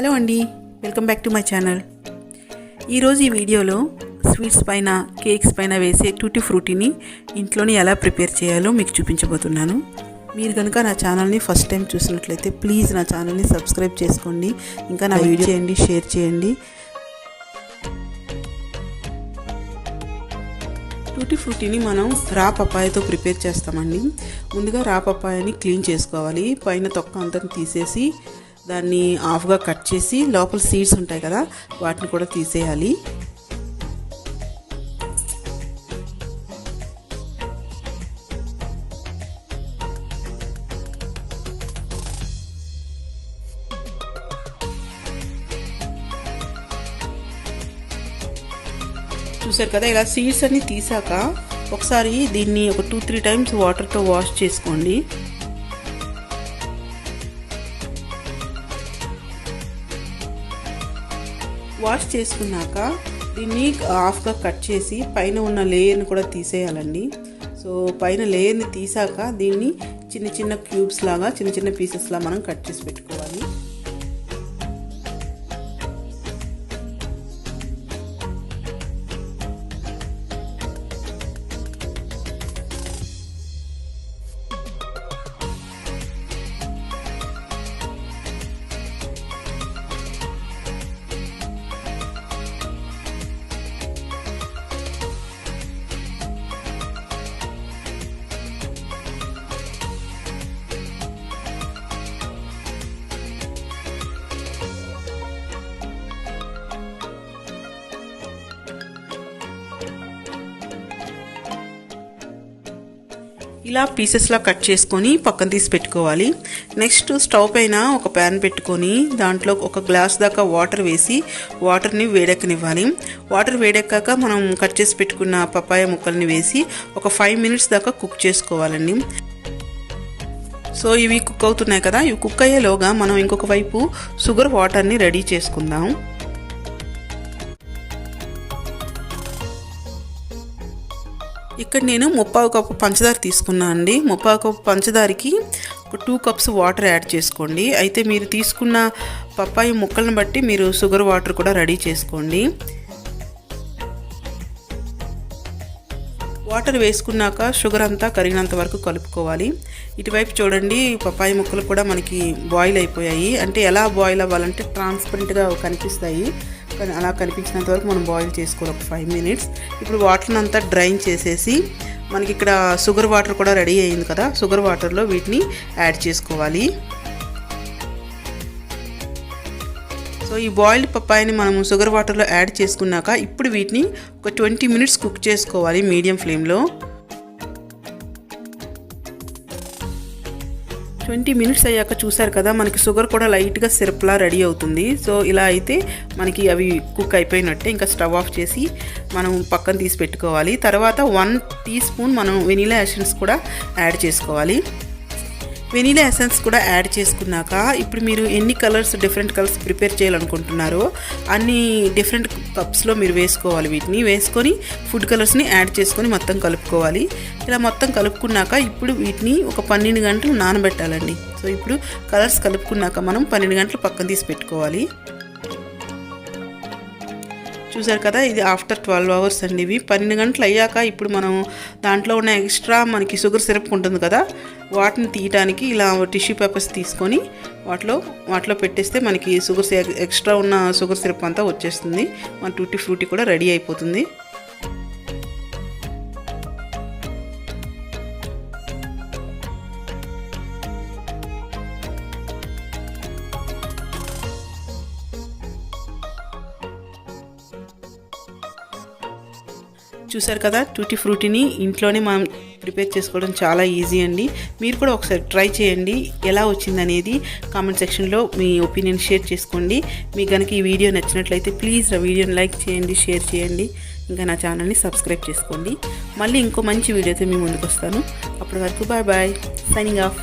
Hello అండి welcome back to my channel. ఈరోజు ఈ వీడియోలో స్వీట్స్ పైన కేక్స్ పైన వేసే టూటీ ఫ్రూటీని ఇంట్లోనే ఎలా ప్రిపేర్ చేయాలో మీకు చూపించబోతున్నాను. మీరు కనుక నా ఛానల్ని ఫస్ట్ టైం చూసినట్లయితే ప్లీజ్ నా ఛానల్ని సబ్స్క్రైబ్ చేసుకోండి ఇంకా నా వీడియో చేయండి షేర్ చేయండి. టూటీ ఫ్రూటీని మనం రా పప్పాయతో ప్రిపేర్ చేస్తామండి. ముందుగా రా పప్పాయని క్లీన్ చేసుకోవాలి. పైన తొక్క అంతా తీసేసి దాన్ని హాఫ్గా కట్ చేసి లోపల సీడ్స్ ఉంటాయి కదా వాటిని కూడా తీసేయాలి. చూసారు కదా ఇలా సీడ్స్ అన్ని తీసాక ఒకసారి దీన్ని ఒక టూ త్రీ టైమ్స్ వాటర్తో వాష్ చేసుకోండి. వాష్ చేసుకున్నాక దీన్ని హాఫ్గా కట్ చేసి పైన ఉన్న లేయర్ని కూడా తీసేయాలండి. సో పైన లేయర్ని తీసాక దీన్ని చిన్న చిన్న క్యూబ్స్ లాగా చిన్న చిన్న పీసెస్లా మనం కట్ చేసి పెట్టుకోవాలి. ఇలా పీసెస్లా కట్ చేసుకొని పక్కన తీసి పెట్టుకోవాలి. నెక్స్ట్ స్టవ్ పైన ఒక ప్యాన్ పెట్టుకొని దాంట్లో ఒక గ్లాస్ దాకా వాటర్ వేసి వాటర్ని వేడెక్కనివ్వాలి. వాటర్ వేడెక్కాక మనం కట్ చేసి పెట్టుకున్న పపాయ ముక్కల్ని వేసి ఒక ఫైవ్ మినిట్స్ దాకా కుక్ చేసుకోవాలండి. సో ఇవి కుక్ అవుతున్నాయి కదా. ఇవి కుక్ అయ్యేలోగా మనం ఇంకొక వైపు షుగర్ వాటర్ని రెడీ చేసుకుందాం. ఇక్కడ నేను ముప్పావు కప్పు పంచదార తీసుకున్నాను అండి. ముప్పావు కప్పు పంచదారకి ఒక టూ కప్స్ వాటర్ యాడ్ చేసుకోండి. అయితే మీరు తీసుకున్న పప్పాయి ముక్కలను బట్టి మీరు షుగర్ వాటర్ కూడా రెడీ చేసుకోండి. వాటర్ వేసుకున్నాక షుగర్ అంతా కరిగినంత వరకు కలుపుకోవాలి. ఇటువైపు చూడండి పప్పాయి ముక్కలు కూడా మనకి బాయిల్ అయిపోయాయి. అంటే ఎలా బాయిల్ అవ్వాలంటే ట్రాన్స్పరెంట్గా కనిపిస్తాయి. అలా కనిపించినంత వరకు మనం బాయిల్ చేసుకోవాలి ఒక ఫైవ్ మినిట్స్. ఇప్పుడు వాటర్ని అంతా డ్రైన్ చేసేసి మనకి ఇక్కడ షుగర్ వాటర్ కూడా రెడీ అయింది కదా షుగర్ వాటర్లో వీటిని యాడ్ చేసుకోవాలి. సో ఈ బాయిల్డ్ పప్పాయిని మనం షుగర్ వాటర్లో యాడ్ చేసుకున్నాక ఇప్పుడు వీటిని ఒక ట్వంటీ మినిట్స్ కుక్ చేసుకోవాలి మీడియం ఫ్లేమ్లో. ట్వంటీ మినిట్స్ అయ్యాక చూసారు కదా మనకి షుగర్ కూడా లైట్గా సిరప్లా రెడీ అవుతుంది. సో ఇలా అయితే మనకి అవి కుక్ అయిపోయినట్టే ఇంకా స్టవ్ ఆఫ్ చేసి మనం పక్కన తీసి పెట్టుకోవాలి. తర్వాత వన్ టీ స్పూన్ మనం వెనీలా ఎసెన్స్ కూడా యాడ్ చేసుకోవాలి. వెనీలా ఎసెన్స్ కూడా యాడ్ చేసుకున్నాక ఇప్పుడు మీరు ఎన్ని కలర్స్ డిఫరెంట్ కలర్స్ ప్రిపేర్ చేయాలనుకుంటున్నారో అన్ని డిఫరెంట్ కప్స్లో మీరు వేసుకోవాలి వీటిని. వేసుకొని ఫుడ్ కలర్స్ని యాడ్ చేసుకొని మొత్తం కలుపుకోవాలి. ఇలా మొత్తం కలుపుకున్నాక ఇప్పుడు వీటిని ఒక పన్నెండు గంటలు నానబెట్టాలండి. సో ఇప్పుడు కలర్స్ కలుపుకున్నాక మనం పన్నెండు గంటలు పక్కన తీసి పెట్టుకోవాలి. చూసారు కదా ఇది ఆఫ్టర్ ట్వెల్వ్ అవర్స్ అండి ఇవి. పన్నెండు గంటలు అయ్యాక ఇప్పుడు మనం దాంట్లో ఉన్న ఎక్స్ట్రా మనకి షుగర్ సిరప్ ఉంటుంది కదా వాటిని తీయటానికి ఇలా టిష్యూ పేపర్స్ తీసుకొని వాటిలో వాటిలో పెట్టేస్తే మనకి షుగర్ ఎక్స్ట్రా ఉన్న షుగర్ సిరప్ అంతా వచ్చేస్తుంది. మన టూటీ ఫ్రూటీ కూడా రెడీ అయిపోతుంది. చూసారు కదా టూటీ ఫ్రూటీని ఇంట్లోనే మనం ప్రిపేర్ చేసుకోవడం చాలా ఈజీ అండి. మీరు కూడా ఒకసారి ట్రై చేయండి ఎలా వచ్చిందనేది కామెంట్ సెక్షన్లో మీ ఒపీనియన్ షేర్ చేసుకోండి. మీకు కనుక ఈ వీడియో నచ్చినట్లయితే ప్లీజ్ ఆ వీడియోని లైక్ చేయండి షేర్ చేయండి. ఇంకా నా ఛానల్ని సబ్స్క్రైబ్ చేసుకోండి. మళ్ళీ ఇంకో మంచి వీడియోతో మీ ముందుకు వస్తాను. అప్పటి వరకు బాయ్ బాయ్ సైనింగ్ ఆఫ్